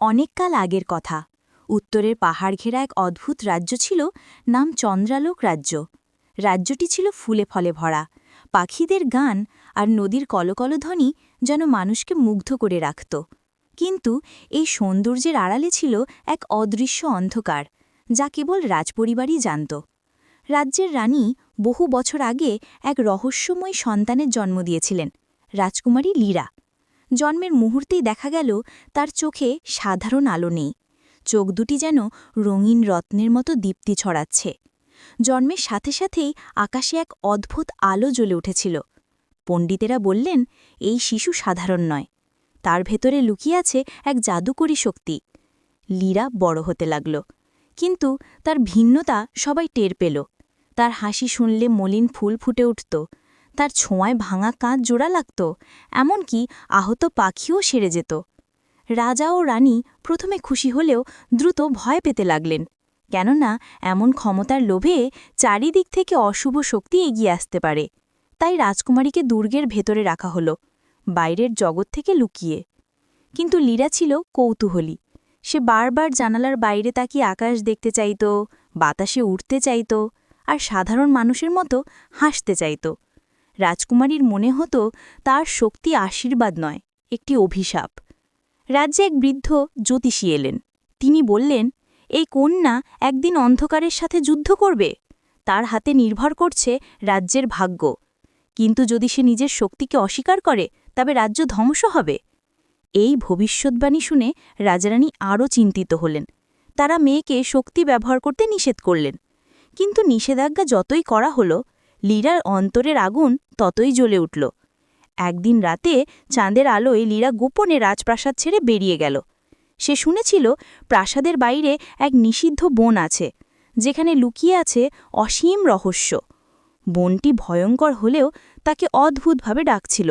অনেককাল আগের কথা। উত্তরের পাহাড় ঘেরা এক অদ্ভুত রাজ্য ছিল, নাম চন্দ্রালোক রাজ্য। রাজ্যটি ছিল ফুলে ফলে ভরা। পাখিদের গান আর নদীর কলকলধ্বনি যেন মানুষকে মুগ্ধ করে রাখত। কিন্তু এই সৌন্দর্যের আড়ালে ছিল এক অদৃশ্য অন্ধকার, যা কেবল রাজপরিবারই জানত। রাজ্যের রানী বহু বছর আগে এক রহস্যময় সন্তানের জন্ম দিয়েছিলেন, রাজকুমারী লীরা। জন্মের মুহূর্তেই দেখা গেল তার চোখে সাধারণ আলো নেই। চোখ দুটি যেন রঙিন রত্নের মতো দীপ্তি ছড়াচ্ছে। জন্মের সাথে সাথেই আকাশে এক অদ্ভুত আলো জ্বলে উঠেছিল। পণ্ডিতেরা বললেন, এই শিশু সাধারণ নয়। তার ভেতরে লুকিয়ে আছে এক জাদুকরী শক্তি। লীরা বড় হতে লাগল। কিন্তু তার ভিন্নতা সবাই টের পেল। তার হাসি শুনলে মলিন ফুল ফুটে উঠত। তার ছোঁয়ায় ভাঙা কাঁধ জোড়া লাগত, এমনকি আহত পাখিও সেরে যেত। রাজা ও রানী প্রথমে খুশি হলেও দ্রুত ভয় পেতে লাগলেন, কেননা এমন ক্ষমতার লোভে চারিদিক থেকে অশুভ শক্তি এগিয়ে আসতে পারে। তাই রাজকুমারীকে দুর্গের ভেতরে রাখা হল, বাইরের জগৎ থেকে লুকিয়ে। কিন্তু লীরা ছিল কৌতূহলী। সে বারবার জানালার বাইরে তাকিয়ে আকাশ দেখতে চাইত, বাতাসে উঠতে চাইত, আর সাধারণ মানুষের মতো হাসতে চাইত। রাজকুমারীর মনে হতো তার শক্তি আশীর্বাদ নয়, একটি অভিশাপ। রাজ্যে এক বৃদ্ধ জ্যোতিষী এলেন। তিনি বললেন, এই কন্যা একদিন অন্ধকারের সাথে যুদ্ধ করবে? তার হাতে নির্ভর করছে রাজ্যের ভাগ্য। কিন্তু যদি সে নিজের শক্তিকে অস্বীকার করে, তবে রাজ্য ধ্বংস হবে। এই ভবিষ্যৎবাণী শুনে রাজারানী আরও চিন্তিত হলেন। তারা মেয়েকে শক্তি ব্যবহার করতে নিষেধ করলেন। কিন্তু নিষেধাজ্ঞা যতই করা হল লীরার অন্তরের আগুন ততই জ্বলে উঠল। একদিন রাতে চাঁদের আলোয় লীরা গোপনে রাজপ্রাসাদ ছেড়ে বেরিয়ে গেল। সে শুনেছিল প্রাসাদের বাইরে এক নিষিদ্ধ বন আছে, যেখানে লুকিয়ে আছে অসীম রহস্য। বনটি ভয়ঙ্কর হলেও তাকে অদ্ভুতভাবে ডাকছিল।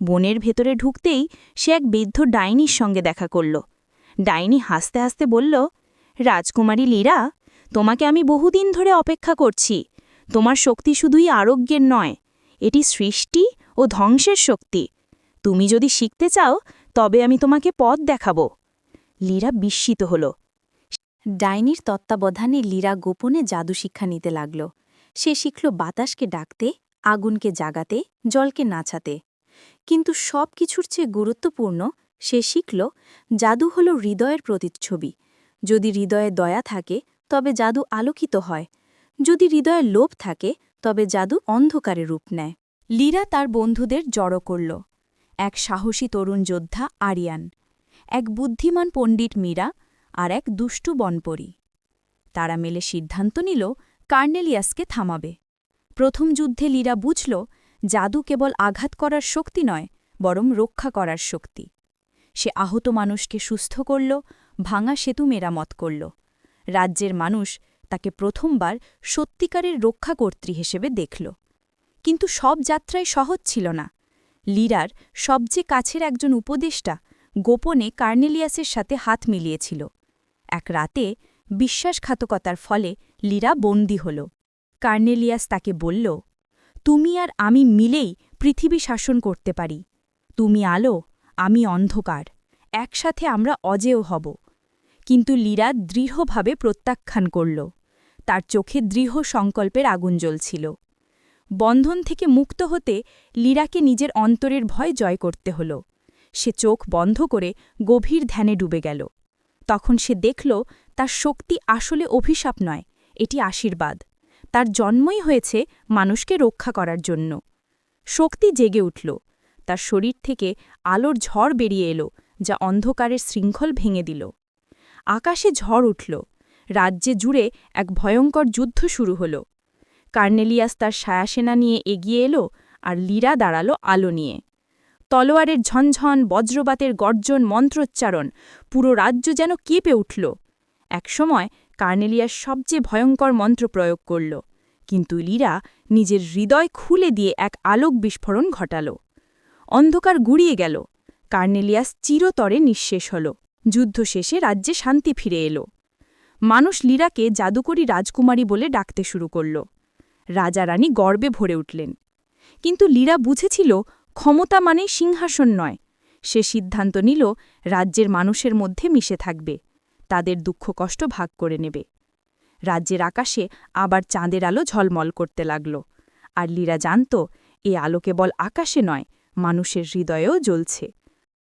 বনের ভেতরে ঢুকতেই সে এক বৃদ্ধ ডাইনির সঙ্গে দেখা করল। ডাইনি হাসতে হাসতে বলল, রাজকুমারী লীরা, তোমাকে আমি বহুদিন ধরে অপেক্ষা করছি। তোমার শক্তি শুধুই আরোগ্যের নয়, এটি সৃষ্টি ও ধ্বংসের শক্তি। তুমি যদি শিখতে চাও, তবে আমি তোমাকে পথ দেখাব। লীরা বিস্মিত হল। ডাইনির তত্ত্বাবধানে লীরা গোপনে জাদু শিক্ষা নিতে লাগল। সে শিখল বাতাসকে ডাকতে, আগুনকে জাগাতে, জলকে নাচাতে। কিন্তু সব কিছুর চেয়ে গুরুত্বপূর্ণ, সে শিখল, জাদু হল হৃদয়ের প্রতিচ্ছবি। যদি হৃদয়ে দয়া থাকে, তবে জাদু আলোকিত হয়। যদি হৃদয়ের লোভ থাকে, তবে জাদু অন্ধকারে রূপ নেয়। লীরা তার বন্ধুদের জড়ো করল। এক সাহসী তরুণ যোদ্ধা আরিয়ান, এক বুদ্ধিমান পণ্ডিত মীরা আর এক দুষ্টু বনপরি। তারা মেলে সিদ্ধান্ত নিল, কার্নেলিয়াসকে থামাবে। প্রথম যুদ্ধে লীরা বুঝল, জাদু কেবল আঘাত করার শক্তি নয়, বরং রক্ষা করার শক্তি। সে আহত মানুষকে সুস্থ করল, ভাঙা সেতু মেরামত করল। রাজ্যের মানুষ তাকে প্রথমবার সত্যিকারের রক্ষাকর্ত্রী হিসেবে দেখল। কিন্তু সব যাত্রায় সহজ ছিল না। লীরার সবচেয়ে কাছের একজন উপদেষ্টা গোপনে কার্নেলিয়াসের সাথে হাত মিলিয়েছিল। এক রাতে বিশ্বাসঘাতকতার ফলে লীরা বন্দী হল। কার্নেলিয়াস তাকে বলল, তুমি আর আমি মিলেই পৃথিবী শাসন করতে পারি। তুমি আলো, আমি অন্ধকার, একসাথে আমরা অজেয় হব। কিন্তু লীরা দৃঢ়ভাবে প্রত্যাখ্যান করল। তার চোখে দৃঢ় সংকল্পের আগুন জ্বলছিল। বন্ধন থেকে মুক্ত হতে লীরাকে নিজের অন্তরের ভয় জয় করতে হল। সে চোখ বন্ধ করে গভীর ধ্যানে ডুবে গেল। তখন সে দেখল, তার শক্তি আসলে অভিশাপ নয়, এটি আশীর্বাদ। তার জন্মই হয়েছে মানুষকে রক্ষা করার জন্য। শক্তি জেগে উঠল। তার শরীর থেকে আলোর ঝড় বেরিয়ে এলো, যা অন্ধকারের শৃঙ্খল ভেঙে দিল। আকাশে ঝড় উঠল। রাজ্যে জুড়ে এক ভয়ঙ্কর যুদ্ধ শুরু হল। কার্নেলিয়াস তার সায়াসেনা নিয়ে এগিয়ে এলো আর লীরা দাঁড়াল আলো নিয়ে। তলোয়ারের ঝনঝন, বজ্রপাতের গর্জন, মন্ত্রোচ্চারণ পুরো রাজ্য যেন কেঁপে উঠল। একসময় কার্নেলিয়াস সবচেয়ে ভয়ঙ্কর মন্ত্র প্রয়োগ করল, কিন্তু লীরা নিজের হৃদয় খুলে দিয়ে এক আলোক বিস্ফোরণ ঘটাল। অন্ধকার গুড়িয়ে গেল। কার্নেলিয়াস চিরতরে নিঃশেষ হল। যুদ্ধ শেষে রাজ্যে শান্তি ফিরে এলো। মানুষ লীরাকে জাদুকরী রাজকুমারী বলে ডাকতে শুরু করল। রাজা রানী গর্বে ভরে উঠলেন। কিন্তু লীরা বুঝেছিল, ক্ষমতা মানে সিংহাসন নয়। সে সিদ্ধান্ত নিল, রাজ্যের মানুষের মধ্যে মিশে থাকবে। তাদের দুঃখ কষ্ট ভাগ করে নেবে। রাজ্যের আকাশে আবার চাঁদের আলো ঝলমল করতে লাগল। আর লীরা জানত, এ আলো কেবল আকাশে নয়, মানুষের হৃদয়েও জ্বলছে।